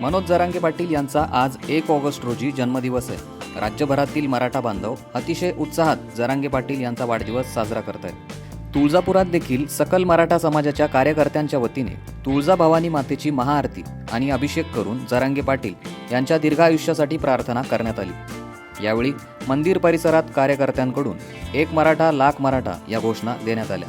मनोज जरांगे पाटील यांचा आज एक ऑगस्ट रोजी जन्मदिवस आहे. राज्यभरातील मराठा बांधव अतिशय उत्साहात जरांगे पाटील यांचा वाढदिवस साजरा करत आहेत. तुळजापुरात देखील सकल मराठा समाजाच्या कार्यकर्त्यांच्या वतीने तुळजाभवानी मातेची महाआरती आणि अभिषेक करून जरांगे पाटील यांच्या दीर्घायुष्यासाठी प्रार्थना करण्यात आली. यावेळी मंदिर परिसरात कार्यकर्त्यांकडून एक मराठा लाख मराठा या घोषणा देण्यात आल्या